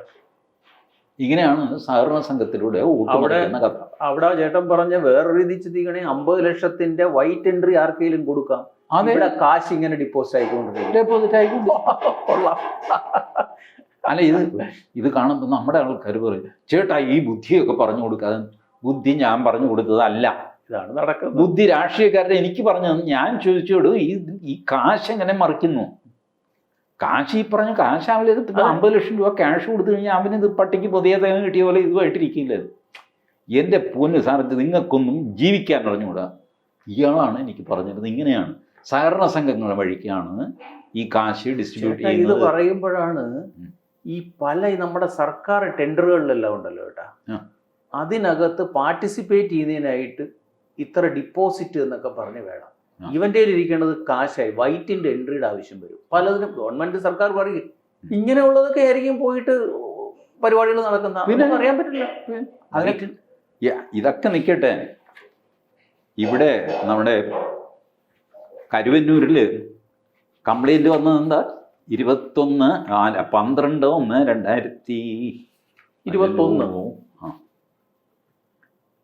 ഇങ്ങനെയാണ് സഹകരണ സംഘത്തിലൂടെ അവിടെ- കഥ. അവിടെ ചേട്ടൻ പറഞ്ഞ വേറൊരു രീതി ചിന്തിക്കണേ അമ്പത് ലക്ഷത്തിന്റെ വൈറ്റ് എൻട്രി ആർക്കെങ്കിലും കൊടുക്കാം. അതെ. ഇവിടെ കാശ് ഇങ്ങനെ ഡിപ്പോസിറ്റ് ആയിക്കൊണ്ടിരിക്കും. ഡെപ്പോസിറ്റ് ആയിക്കൊണ്ട്. കൊള്ളാം. അല്ല ഇത് ഇത് കാണുമ്പോൾ നമ്മുടെ ആൾക്കാർ പറയും ചേട്ടാ ഈ ബുദ്ധിയൊക്കെ പറഞ്ഞു കൊടുക്കാതെ ബുദ്ധി ഞാൻ പറഞ്ഞു കൊടുത്തതല്ല. ഇതാണ് നടക്കുന്നത്. ബുദ്ധി രാഷ്ട്രീയക്കാരുടെ എനിക്ക് പറഞ്ഞു തന്നു. ഞാൻ ചോദിച്ചോട് ഈ ഈ കാശ് എങ്ങനെ മറിക്കുന്നു? കാശ് ഈ പറഞ്ഞ കാശ് ഇത് അമ്പത് ലക്ഷം രൂപ ക്യാഷ് കൊടുത്തു കഴിഞ്ഞാൽ അവന് ഇത് പട്ടിക്ക് പുതിയ തേങ്ങ കിട്ടിയ പോലെ ഇതുമായിട്ടിരിക്കില്ല എന്റെ പൊന്ന് സാറിന് നിങ്ങൾക്കൊന്നും ജീവിക്കാൻ പറഞ്ഞുകൂടാ ഇയാളാണ് എനിക്ക് പറഞ്ഞിരുന്നത്. ഇങ്ങനെയാണ്. സഹകരണ സംഘങ്ങളുടെ വഴിക്കാണ് ഈ കാശ് ഡിസ്ട്രിബ്യൂട്ട് ചെയ്യുന്നത് ഇത് പറയുമ്പോഴാണ് ഈ പല നമ്മുടെ സർക്കാർ ടെൻഡറുകളിലെല്ലാം ഉണ്ടല്ലോ ചേട്ടാ. ആ. അതിനകത്ത് പാർട്ടിസിപ്പേറ്റ് ചെയ്യുന്നതിനായിട്ട് ഇത്ര ഡിപ്പോസിറ്റ് എന്നൊക്കെ പറഞ്ഞ് വേണം. ഇവന്റെ ഇരിക്കേണ്ടത് കാശായി. വൈറ്റിന്റെ എൻട്രിയുടെ ആവശ്യം വരും. പലതിനും ഗവൺമെന്റ് സർക്കാർ പറയും ഇങ്ങനെയുള്ളതൊക്കെ ആയിരിക്കും പോയിട്ട് പരിപാടികൾ നടക്കുന്ന. പിന്നെ? പറയാൻ അറിയാൻ പറ്റില്ല. അതിനൊക്കെ ഇതൊക്കെ നിൽക്കട്ടെ ഇവിടെ നമ്മുടെ കരുവന്നൂരിൽ കംപ്ലൈന്റ് വന്നത് എന്താ? ഇരുപത്തൊന്ന് പന്ത്രണ്ട് ഒന്ന് രണ്ടായിരത്തി ഇരുപത്തൊന്ന്.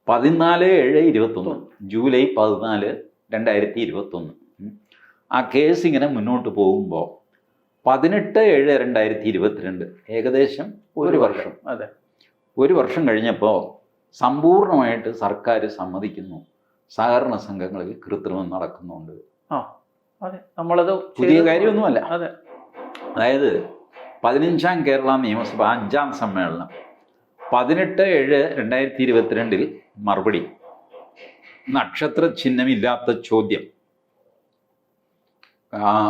പതിനാല് ഏഴ് ഇരുപത്തൊന്ന്. ജൂലൈ പതിനാല് രണ്ടായിരത്തി ഇരുപത്തൊന്ന്. ആ കേസ് ഇങ്ങനെ മുന്നോട്ട് പോകുമ്പോൾ പതിനെട്ട് ഏഴ് രണ്ടായിരത്തി ഇരുപത്തിരണ്ട് ഏകദേശം ഒരു വർഷം. അതെ. ഒരു വർഷം കഴിഞ്ഞപ്പോൾ സമ്പൂർണമായിട്ട് സർക്കാർ സമ്മതിക്കുന്നു. സഹകരണ സംഘങ്ങളിൽ കൃത്രിമം നടക്കുന്നുണ്ട്. ആ അതെ. നമ്മളത് പുതിയ കാര്യമൊന്നുമല്ല. അതെ. അതായത് പതിനഞ്ചാം കേരള നിയമസഭ അഞ്ചാം സമ്മേളനം പതിനെട്ട് ഏഴ് രണ്ടായിരത്തി ഇരുപത്തിരണ്ടിൽ മറുപടി. നക്ഷത്ര ചിഹ്നമില്ലാത്ത ചോദ്യം.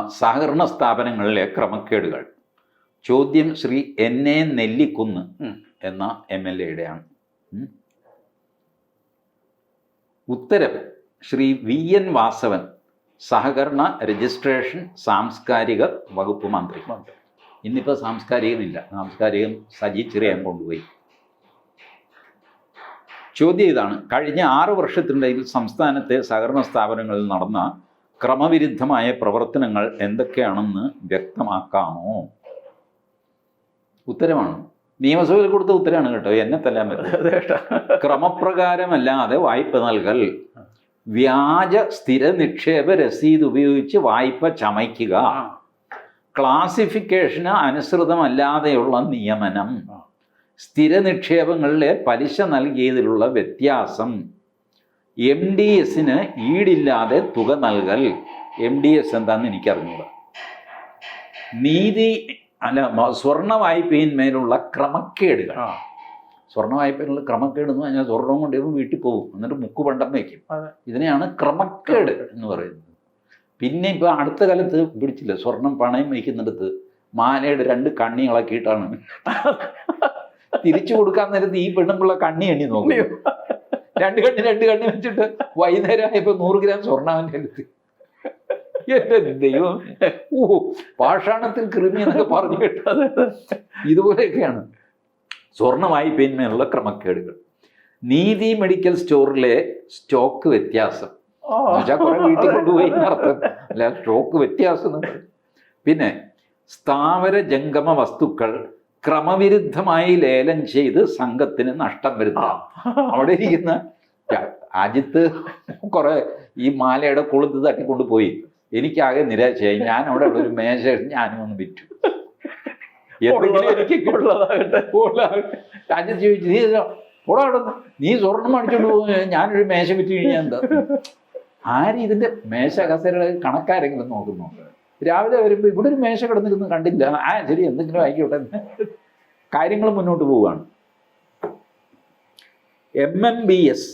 സഹകരണ സ്ഥാപനങ്ങളിലെ ക്രമക്കേടുകൾ. ചോദ്യം ശ്രീ എൻ എ നെല്ലിക്കുന്ന് എന്ന എം എൽ എയുടെയാണ്. ഉത്തരം ശ്രീ വി എൻ വാസവൻ സഹകരണ രജിസ്ട്രേഷൻ സാംസ്കാരിക വകുപ്പ് മന്ത്രി. മന്ത്രി. ഇന്നിപ്പോൾ സാംസ്കാരികമില്ല. സാംസ്കാരികം സജി ചെറിയാൻ കൊണ്ടുപോയി. ചോദ്യം ഇതാണ്. കഴിഞ്ഞ ആറ് വർഷത്തിനിടയിൽ സംസ്ഥാനത്തെ സഹകരണ സ്ഥാപനങ്ങളിൽ നടന്ന ക്രമവിരുദ്ധമായ പ്രവർത്തനങ്ങൾ എന്തൊക്കെയാണെന്ന് വ്യക്തമാക്കാമോ? ഉത്തരമാണ്. നിയമസഭയിൽ കൊടുത്ത ഉത്തരമാണ് കേട്ടോ. എന്നെ തല്ലാൻ പറ്റും. ക്രമപ്രകാരമല്ലാതെ വായ്പ നൽകൽ. വ്യാജ സ്ഥിര നിക്ഷേപ രസീത് ഉപയോഗിച്ച് വായ്പ ചമയ്ക്കുക. ക്ലാസിഫിക്കേഷന് അനുസൃതമല്ലാതെയുള്ള നിയമനം. സ്ഥിര നിക്ഷേപങ്ങളിലെ പലിശ നൽകിയതിലുള്ള വ്യത്യാസം. എം ഡി എസിന് ഈടില്ലാതെ തുക നൽകൽ. എം ഡി എസ് എന്താന്ന് എനിക്കറിഞ്ഞൂട. നീതി അല്ല സ്വർണ വായ്പയിന്മേലുള്ള ക്രമക്കേടുകൾ. സ്വർണ വായ്പയിലുള്ള ക്രമക്കേട് എന്ന് പറഞ്ഞാൽ സ്വർണം കൊണ്ട് വീട്ടിൽ പോകും. എന്നിട്ട് മുക്ക് പണ്ടം വയ്ക്കും. ഇതിനെയാണ് ക്രമക്കേട് എന്ന് പറയുന്നത്. പിന്നെ ഇപ്പൊ അടുത്ത കാലത്ത് പിടിച്ചില്ല? സ്വർണം പണയം വയ്ക്കുന്നിടത്ത് മാലയുടെ രണ്ട് കണ്ണി ഇളക്കിയിട്ടാണ് തിരിച്ചു കൊടുക്കാൻ നേരത്ത് ഈ പെണ്ണുമ്പിള്ള കണ്ണി എണ്ണി നോക്കും. രണ്ട് കണ്ണി രണ്ട് കണ്ണി വെച്ചിട്ട് വൈകുന്നേരം ആയപ്പോ നൂറ് ഗ്രാം സ്വർണ അവന്റെ അടുത്ത് എന്റെ ദൈവം. ഓ പാഷാണത്തിൽ കൃമി എന്നൊക്കെ പറഞ്ഞു കേട്ടത്. ഇതുപോലെയൊക്കെയാണ്. സ്വർണമായി വായ്പയിന്മേലുള്ള ക്രമക്കേടുകൾ. നീതി മെഡിക്കൽ സ്റ്റോറിലെ സ്റ്റോക്ക് വ്യത്യാസം. എന്നുവെച്ചാൽ കുറെ വീട്ടിൽ കൊണ്ടുപോയി നടത്തും. അല്ല സ്റ്റോക്ക് വ്യത്യാസം പിന്നെ സ്ഥാവര ജംഗമ വസ്തുക്കൾ ക്രമവിരുദ്ധമായി ലേലം ചെയ്ത് സംഘത്തിന് നഷ്ടം വരുത്താം. അവിടെ ഇരിക്കുന്ന അജിത്ത് കുറെ ഈ മാലയുടെ കൊളുത്ത് തട്ടിക്കൊണ്ടുപോയി എനിക്കാകെ നിരാശയായി. ഞാൻ അവിടെ ഉള്ള ഒരു മേശ ഞാനും ഒന്ന് വിറ്റു. അജിത് ചോദിച്ചു നീ പോടാ അവിടെ. നീ സ്വർണം അടിച്ചോണ്ട് പോകും ഞാനൊരു മേശ വിറ്റ് കഴിഞ്ഞാൽ എന്താ? ആര് ഇതിന്റെ മേശ കസേരയുടെ കണക്കാരെങ്കിലും നോക്കുന്നു? രാവിലെ വരുമ്പോൾ ഇവിടെ ഒരു മേശ കിടന്നിരുന്ന് കണ്ടില്ല. ആ ശരി എന്തെങ്കിലും ആയിക്കോട്ടെ. കാര്യങ്ങൾ മുന്നോട്ട് പോവുകയാണ്. എം എം ബി എസ്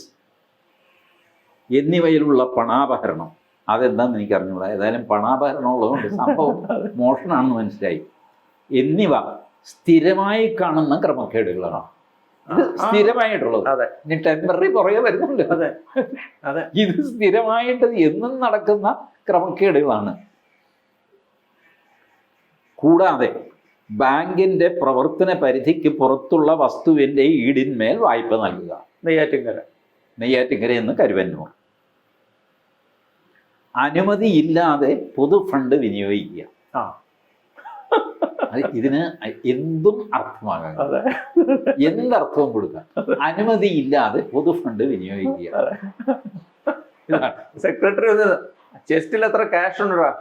എന്നിവയിലുള്ള പണാപഹരണം. അതെന്താന്ന് എനിക്ക് അറിഞ്ഞുകൂടാ ഏതായാലും പണാപഹരണം ഉള്ളതുകൊണ്ട് സംഭവം മോഷണാണെന്ന് മനസ്സിലായി. എന്നിവ സ്ഥിരമായി കാണുന്ന ക്രമക്കേടുകളാണ്. സ്ഥിരമായിട്ടുള്ളത്. ഇനി ടെമ്പററി പുറകെ വരുന്നുണ്ട്. അതെ. അതെ. ഇത് സ്ഥിരമായിട്ട് എന്നും നടക്കുന്ന ക്രമക്കേടുകളാണ്. കൂടാതെ ബാങ്കിന്റെ പ്രവർത്തന പരിധിക്ക് പുറത്തുള്ള വസ്തുവിന്റെ ഈടിന്മേൽ വായ്പ നൽകുക. നെയ്യാറ്റിങ്കര നെയ്യാറ്റിങ്കര എന്ന് കരുവന്നൂർ. അനുമതിയില്ലാതെ പൊതു ഫണ്ട് വിനിയോഗിക്കുക. ആ. ഇതിന് എന്തും അർത്ഥമാകാം. അതെ. എന്തർത്ഥവും കൊടുക്കാം. അനുമതിയില്ലാതെ പൊതു ഫണ്ട് വിനിയോഗിക്കുക. സെക്രട്ടറി ചെസ്റ്റിൽ എത്ര ക്യാഷ് ഉണ്ടോ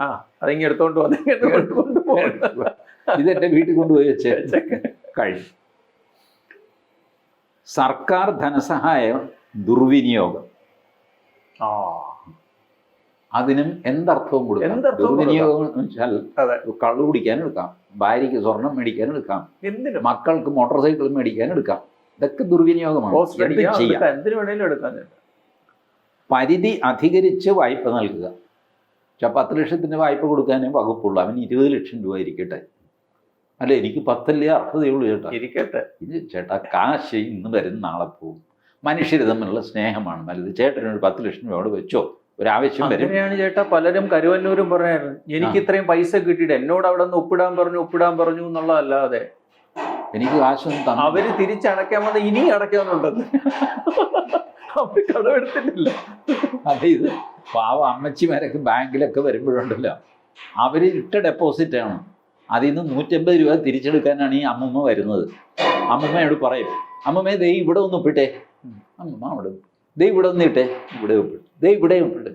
ആ. അതിങ്ങ് എടുത്തോണ്ട് വന്നു. ഇതെന്റെ വീട്ടിൽ കൊണ്ടുപോയി വെച്ച്. കഴിഞ്ഞു സർക്കാർ ധനസഹായം ദുർവിനിയോഗം. അതിനും എന്തർത്ഥവും കൊടുക്കും? ദുർവിനിയോഗം എന്ന് വെച്ചാൽ കള്ളു കുടിക്കാൻ എടുക്കാം. ഭാര്യയ്ക്ക് സ്വർണം മേടിക്കാൻ എടുക്കാം. എന്തിനും? മക്കൾക്ക് മോട്ടോർ സൈക്കിൾ മേടിക്കാൻ എടുക്കാം. ഇതൊക്കെ ദുർവിനിയോഗമാണ്. പരിധി അധികരിച്ച് വായ്പ നൽകുക. പക്ഷെ പത്ത് ലക്ഷത്തിന്റെ വായ്പ കൊടുക്കാനേ വകുപ്പുള്ളൂ. അവന് ഇരുപത് ലക്ഷം രൂപ ഇരിക്കട്ടെ. അല്ല എനിക്ക് പത്തല്ലേ അർഹതയുള്ളൂ ചേട്ടാ. ഇരിക്കട്ടെ. ഇത് ചേട്ടാ കാശ് ഇന്ന് വരും നാളെ പോവും മനുഷ്യർ തമ്മിലുള്ള സ്നേഹമാണ് നല്ലത്. ചേട്ടന് ഒരു പത്ത് ലക്ഷം രൂപ അവിടെ വെച്ചോ? ഒരാവശ്യം വരും. അങ്ങനെയാണ് ചേട്ടാ പലരും കരുവന്നൂരും പറഞ്ഞായിരുന്നു. എനിക്ക് ഇത്രയും പൈസ കിട്ടിയിട്ട് എന്നോട് അവിടെ നിന്ന് ഒപ്പിടാൻ പറഞ്ഞു ഒപ്പിടാൻ പറഞ്ഞു എന്നുള്ളതല്ലാതെ. എനിക്ക് കാശൊന്നും തന്നു അവർ തിരിച്ചടക്കാൻ വന്ന ഇനി അടയ്ക്കാന്നുണ്ടെന്ന് അവർ കടമെടുത്തിട്ടില്ല അതെ ഇത് പാവ അമ്മച്ചിമാരൊക്കെ ബാങ്കിലൊക്കെ വരുമ്പോഴുണ്ടല്ലോ. അവർ ഇട്ട ഡെപ്പോസിറ്റ് ആണ്. അതിൽ നിന്ന് നൂറ്റമ്പത് രൂപ തിരിച്ചെടുക്കാനാണ് ഈ അമ്മമ്മ വരുന്നത്. അമ്മമ്മയോട് പറയും അമ്മമ്മേ ദൈ ഇവിടെ ഒന്ന് ഒപ്പിട്ടെ. അമ്മമ്മ അവിടെ ദൈ ഇവിടെ ഒന്ന് ഇട്ടെ. ഇവിടെ ഒപ്പിട്ടു. ദൈ ഇവിടെ ഒപ്പിട്ട്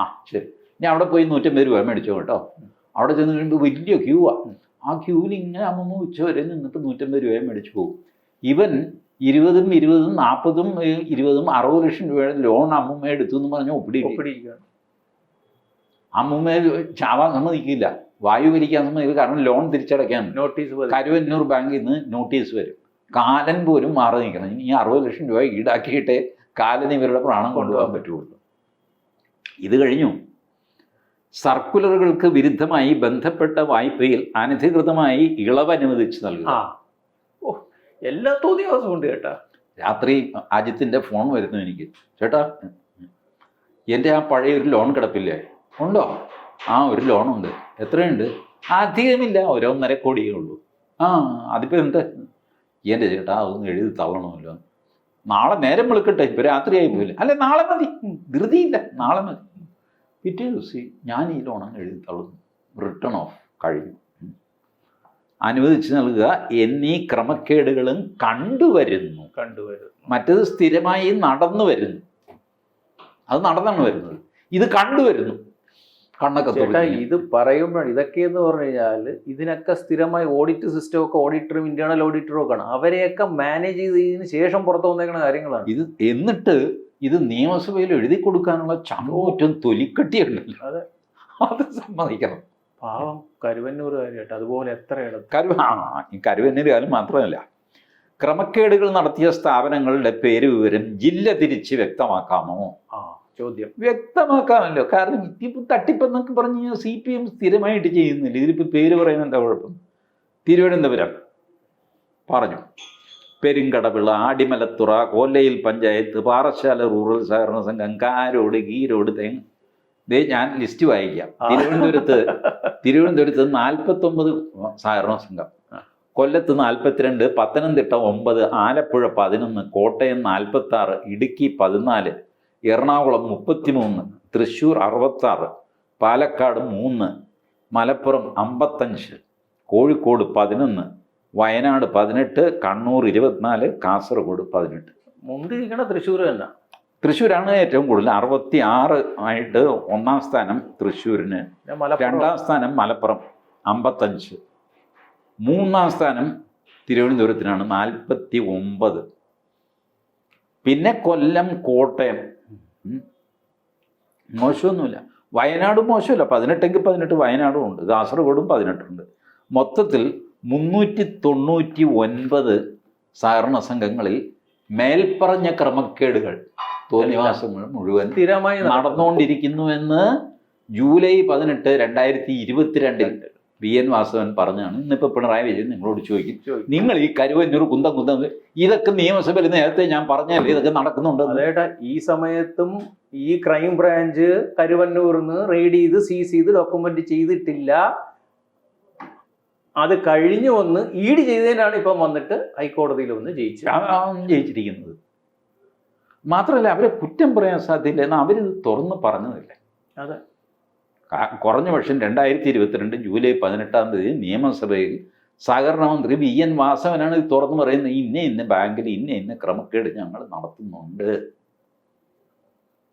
ആ ശരി. ഞാൻ അവിടെ പോയി നൂറ്റമ്പത് രൂപ മേടിച്ചോ കേട്ടോ. അവിടെ ചെന്ന് കഴിയുമ്പോൾ വലിയ ക്യൂ ആ ക്യൂവിൽ ഇങ്ങനെ അമ്മമ്മ ഉച്ച വരെ നിന്നിട്ട് നൂറ്റമ്പത് രൂപയും മേടിച്ചു പോകും. ഇവൻ ഇരുപതും ഇരുപതും നാൽപ്പതും ഇരുപതും അറുപത് ലക്ഷം രൂപയുടെ ലോൺ അമ്മമ്മ എടുത്തു എന്ന് പറഞ്ഞാൽ ഒപ്പിടി ഒപ്പിടിക്കുക അമ്മൂമ്മയെ ചാവാൻ സമ്മതിക്കില്ല. വായു വലിക്കാൻ സമ്മതിക്കില്ല. കാരണം ലോൺ തിരിച്ചടയ്ക്കാൻ. നോട്ടീസ്. കരുവന്നൂർ ബാങ്കിൽ നിന്ന് നോട്ടീസ് വരും. കാലൻ പോലും മാറി നിൽക്കണം. ഇനി ഈ അറുപത് ലക്ഷം രൂപ ഈടാക്കിയിട്ടേ കാലന് ഇവരുടെ പ്രാണം കൊണ്ടുപോകാൻ പറ്റുള്ളൂ. ഇത് കഴിഞ്ഞു. സർക്കുലറുകൾക്ക് വിരുദ്ധമായി ബന്ധപ്പെട്ട വായ്പയിൽ അനധികൃതമായി ഇളവ് അനുവദിച്ചു നൽകുക ഓ എല്ലാ തോന്നിയ ദിവസവും ഉണ്ട് ചേട്ടാ. രാത്രി അജിത്തിന്റെ ഫോൺ വരുന്നു എനിക്ക്. ചേട്ടാ എന്റെ ആ പഴയ ഒരു ലോൺ കിടപ്പില്ലേ? ഉണ്ടോ? ആ ഒരു ലോണുണ്ട് എത്രയുണ്ട്? അധികമില്ല. ഒരു ഒന്നര കോടിയേ ഉള്ളൂ. ആ അതിപ്പോൾ എന്താ? എന്റെ ചേട്ടാ അതൊന്ന് എഴുതി തള്ളണമല്ലോ. നാളെ നേരം വിളിക്കട്ടെ. ഇപ്പോൾ രാത്രിയായി പോയില്ല? അല്ല നാളെ മതി. ധൃതിയില്ല. നാളെ മതി. പിറ്റേ ദിവസം ഞാൻ ഈ ലോൺ അങ്ങ് എഴുതി തള്ളുന്നു. റിട്ടേൺ ഓഫ് കഴിയും. അനുവദിച്ച് നൽകുക. എന്നീ ക്രമക്കേടുകളും കണ്ടുവരുന്നു. കണ്ടുവരുന്നു. മറ്റത് സ്ഥിരമായി നടന്നു വരുന്നു. അത് നടന്നാണ് വരുന്നത്. ഇത് കണ്ടുവരുന്നു. കണ്ണൊക്കെ ചേട്ടാ ഇത് പറയുമ്പോൾ ഇതൊക്കെ എന്ന് പറഞ്ഞു കഴിഞ്ഞാൽ ഇതിനൊക്കെ സ്ഥിരമായി ഓഡിറ്റ് സിസ്റ്റം ഒക്കെ ഓഡിറ്ററും ഇന്റേണൽ ഓഡിറ്ററും ഒക്കെ ആണ് അവരെയൊക്കെ മാനേജ് ചെയ്തതിന് ശേഷം പുറത്തു വന്നേക്കുന്ന കാര്യങ്ങളാണ്. ഇത് എന്നിട്ട് ഇത് നിയമസഭയിൽ എഴുതി കൊടുക്കാനുള്ള ചങ്ങോറ്റം തൊലിക്കെട്ടിയുണ്ടല്ലോ. അതെ. അത് സമ്മതിക്കണം. പാവം കരുവന്നൂർ കാര്യമായിട്ട് അതുപോലെ എത്ര കരുവ ആ ഈ കരുവന്നൂരുകാരും മാത്രമല്ല. ക്രമക്കേടുകൾ നടത്തിയ സ്ഥാപനങ്ങളുടെ പേര് വിവരം ജില്ല തിരിച്ച് വ്യക്തമാക്കാമോ? ആ ചോദ്യം. വ്യക്തമാക്കാമല്ലോ. കാരണം ഇതിപ്പോൾ തട്ടിപ്പെന്നൊക്കെ പറഞ്ഞു കഴിഞ്ഞാൽ സി പി എം സ്ഥിരമായിട്ട് ചെയ്യുന്നില്ല. ഇതിലിപ്പോൾ പേര് പറയുന്ന എന്താ കുഴപ്പം? തിരുവനന്തപുരം. പറഞ്ഞു. പെരുങ്കടവിള ആടിമലത്തുറ കോല്ലയിൽ പഞ്ചായത്ത് പാറശാല റൂറൽ സഹകരണ സംഘം കാരോട് ഗീരോട് തേങ്ങ ദേ ഞാൻ ലിസ്റ്റ് വായിക്കാം. തിരുവനന്തപുരത്ത് തിരുവനന്തപുരത്ത് നാൽപ്പത്തൊമ്പത് സഹകരണ സംഘം. കൊല്ലത്ത് നാൽപ്പത്തിരണ്ട് പത്തനംതിട്ട ഒമ്പത് ആലപ്പുഴ പതിനൊന്ന് കോട്ടയം നാൽപ്പത്തി ആറ് ഇടുക്കി പതിനാല് എറണാകുളം മുപ്പത്തിമൂന്ന് തൃശ്ശൂർ അറുപത്താറ് പാലക്കാട് മൂന്ന് മലപ്പുറം അമ്പത്തഞ്ച് കോഴിക്കോട് പതിനൊന്ന് വയനാട് പതിനെട്ട് കണ്ണൂർ ഇരുപത്തിനാല് കാസർഗോഡ് പതിനെട്ട്. മുന്തിരിക്കണ തൃശ്ശൂർ തന്നെ. തൃശ്ശൂരാണ് ഏറ്റവും കൂടുതൽ. അറുപത്തി ആറ് ആയിട്ട് ഒന്നാം സ്ഥാനം തൃശ്ശൂരിന്. രണ്ടാം സ്ഥാനം മലപ്പുറം അമ്പത്തഞ്ച്. മൂന്നാം സ്ഥാനം തിരുവനന്തപുരത്തിനാണ് നാൽപ്പത്തി ഒമ്പത് പിന്നെ കൊല്ലം കോട്ടയം. മോശമൊന്നുമില്ല. വയനാടും മോശമില്ല. പതിനെട്ടെങ്കിൽ പതിനെട്ട് വയനാടും ഉണ്ട്. കാസർഗോഡും പതിനെട്ടുണ്ട്. മൊത്തത്തിൽ മുന്നൂറ്റി തൊണ്ണൂറ്റി ഒൻപത് സഹകരണ സംഘങ്ങളിൽ മേൽപ്പറഞ്ഞ ക്രമക്കേടുകൾ തോന്നിവാസങ്ങൾ മുഴുവൻ സ്ഥിരമായി നടന്നുകൊണ്ടിരിക്കുന്നുവെന്ന് ജൂലൈ പതിനെട്ട് രണ്ടായിരത്തി ഇരുപത്തിരണ്ടിൽ വി എൻ വാസവൻ പറഞ്ഞാണ് ഇന്നിപ്പോൾ പിണറായി വിജയൻ നിങ്ങളോട് ചോദിക്കും. നിങ്ങൾ ഈ കരുവന്നൂർ കുന്തം കുന്തം ഇതൊക്കെ നിയമസഭയിൽ നേരത്തെ ഞാൻ പറഞ്ഞല്ലേ ഇതൊക്കെ നടക്കുന്നുണ്ട് അതേട്ടാ ഈ സമയത്തും ഈ ക്രൈം ബ്രാഞ്ച് കരുവന്നൂർന്ന് റെയ്ഡ് ചെയ്ത് സീസ് ചെയ്ത് ഡോക്യുമെന്റ് ചെയ്തിട്ടില്ല. അത് കഴിഞ്ഞു വന്ന് ഈട് ചെയ്തതിനാണ് ഇപ്പം വന്നിട്ട് ഹൈക്കോടതിയിൽ വന്ന് ജയിച്ചത് ജയിച്ചിരിക്കുന്നത്. മാത്രമല്ല അവരെ കുറ്റം പറയാൻ സാധ്യതയില്ല എന്നാൽ അവരിത് തുറന്ന് പറഞ്ഞതില്ല? അതെ. കുറഞ്ഞ പക്ഷം രണ്ടായിരത്തി ഇരുപത്തിരണ്ട് ജൂലൈ പതിനെട്ടാം തീയതി നിയമസഭയിൽ സഹകരണ മന്ത്രി വി എൻ വാസവനാണ് ഇത് തുറന്നു പറയുന്നത്. ഇന്ന ഇന്ന ബാങ്കിൽ ഇന്ന ഇന്ന ക്രമക്കേട് ഞങ്ങൾ നടത്തുന്നുണ്ട്.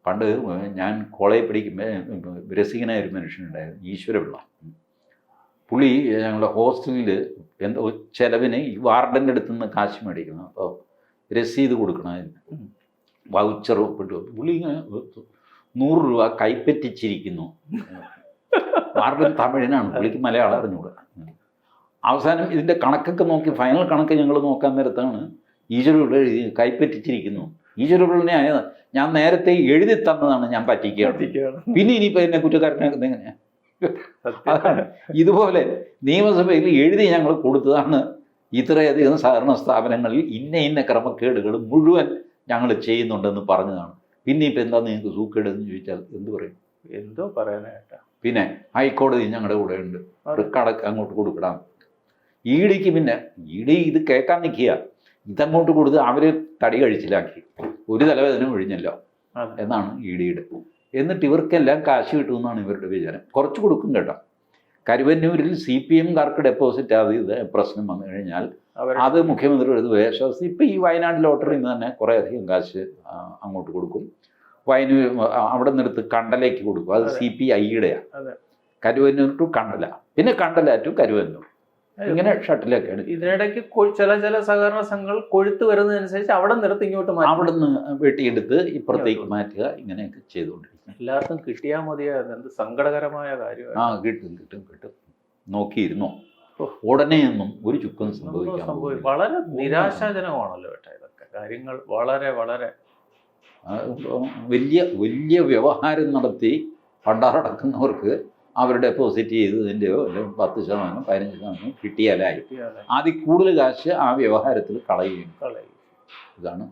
പണ്ട് ഞാൻ കോളേജ് പഠിക്കുമ്പോൾ രസികനായ ഒരു മനുഷ്യനുണ്ടായിരുന്നു ഈശ്വരപിള്ള. പുള്ളി ഞങ്ങളുടെ ഹോസ്റ്റലിൽ എന്തോ ചിലവിന് ഈ വാർഡന്റെ അടുത്ത് നിന്ന് കാശ് മേടിക്കണം. അപ്പോൾ രസീത് കൊടുക്കണം അതിന്. വൗച്ചർ ഒപ്പിട്ട് പുള്ളി ഇങ്ങനെ നൂറ് രൂപ കൈപ്പറ്റിച്ചിരിക്കുന്നു. വാർഡൻ തമിഴിനാണ്. പുള്ളിക്ക് മലയാളം അറിഞ്ഞുകൂടാ അവസാനം ഇതിന്റെ കണക്കൊക്കെ നോക്കി ഫൈനൽ കണക്ക് ഞങ്ങൾ നോക്കാൻ നേരത്താണ് ഈശ്വരപിള്ള എഴുതി കൈപ്പറ്റിച്ചിരിക്കുന്നു. ഈശ്വരപിള്ളനെ ആയത് ഞാൻ നേരത്തെ എഴുതി തന്നതാണ് ഞാൻ പറ്റിക്കുകയാണ്. പിന്നെ ഇനിയിപ്പോൾ എന്നെ കുറ്റക്കാരനെ എങ്ങനെയാ? അതാണ്. ഇതുപോലെ നിയമസഭയിൽ എഴുതി ഞങ്ങൾ കൊടുത്തതാണ് ഇത്രയധികം സഹകരണ സ്ഥാപനങ്ങളിൽ ഇന്ന ഇന്ന ക്രമക്കേടുകൾ മുഴുവൻ ഞങ്ങൾ ചെയ്യുന്നുണ്ടെന്ന് പറഞ്ഞതാണ്. പിന്നെ ഇപ്പം എന്താ നിങ്ങൾക്ക് സൂക്കേടെന്ന് ചോദിച്ചാൽ എന്ത് പറയും? എന്തോ പറയാനായിട്ടാ. പിന്നെ ഹൈക്കോടതി ഞങ്ങളുടെ കൂടെ ഉണ്ട്. കടക്ക് അങ്ങോട്ട് കൊടുക്കണം. ഇ ഡിക്ക് പിന്നെ ഇ ഡി ഇത് കേൾക്കാൻ നിൽക്കുക. ഇതങ്ങോട്ട് കൊടുത്ത് അവർ തടി കഴിച്ചിലാക്കി. ഒരു തലവേദന ഒഴിഞ്ഞല്ലോ എന്നാണ് ഇ ഡിയുടെ എന്നിട്ട് ഇവർക്കെല്ലാം കാശ് കിട്ടുമെന്നാണ് ഇവരുടെ വിചാരം. കുറച്ച് കൊടുക്കും കേട്ടോ. കരുവന്നൂരിൽ സി പി എംകാർക്ക് ഡെപ്പോസിറ്റ് അത് ഇത് പ്രശ്നം വന്നു കഴിഞ്ഞാൽ അത് മുഖ്യമന്ത്രിയുടെ ഇത് വിശ്വാസം ഇപ്പം ഈ വയനാട് ലോട്ടറിയിൽ നിന്ന് തന്നെ കുറേയധികം കാശ് അങ്ങോട്ട് കൊടുക്കും. വയനൂർ അവിടെ നിന്നെടുത്ത് കണ്ടലേക്ക് കൊടുക്കും. അത്. സി പി ഐയുടെയാണ്. കരുവന്നൂർ ടു കണ്ടല. പിന്നെ കണ്ടല ടു കരുവന്നൂർ. ഇങ്ങനെ ഷട്ടിലൊക്കെയാണ്. ഇതിനിടയ്ക്ക് ചില ചില സഹകരണ സംഘങ്ങൾ കൊഴുത്ത് വരുന്നതനുസരിച്ച് അവിടെ നിർത്തി ഇങ്ങോട്ട് മാറ്റി. അവിടെ നിന്ന് വെട്ടിയെടുത്ത് ഇപ്പുറത്തേക്ക് മാറ്റുക ഇങ്ങനെയൊക്കെ ചെയ്തുകൊണ്ടിരിക്കും എല്ലാവർക്കും കിട്ടിയാൽ മതിയായിരുന്നു എന്ത് സങ്കടകരമായ കാര്യമാണ് ആ കിട്ടും കിട്ടും കിട്ടും. നോക്കിയിരുന്നോ. ഉടനെയൊന്നും ഒരു ചുക്കും സംഭവിക്കും വളരെ നിരാശാജനകമാണല്ലോ ഏട്ടാ ഇതൊക്കെ. കാര്യങ്ങൾ വളരെ വളരെ. വലിയ വലിയ വ്യവഹാരം നടത്തി പണ്ടാറടക്കുന്നവർക്ക് അവർ ഡെപ്പോസിറ്റ് ചെയ്തതിന്റെയോ അല്ലെങ്കിൽ പത്ത് ശതമാനം പതിനഞ്ച് ശതമാനം കിട്ടിയാലായി. കിട്ടിയാലേ അതിൽ കൂടുതൽ കാശ് ആ വ്യവഹാരത്തിൽ കളയുകയും കളയും. ഇതാണ്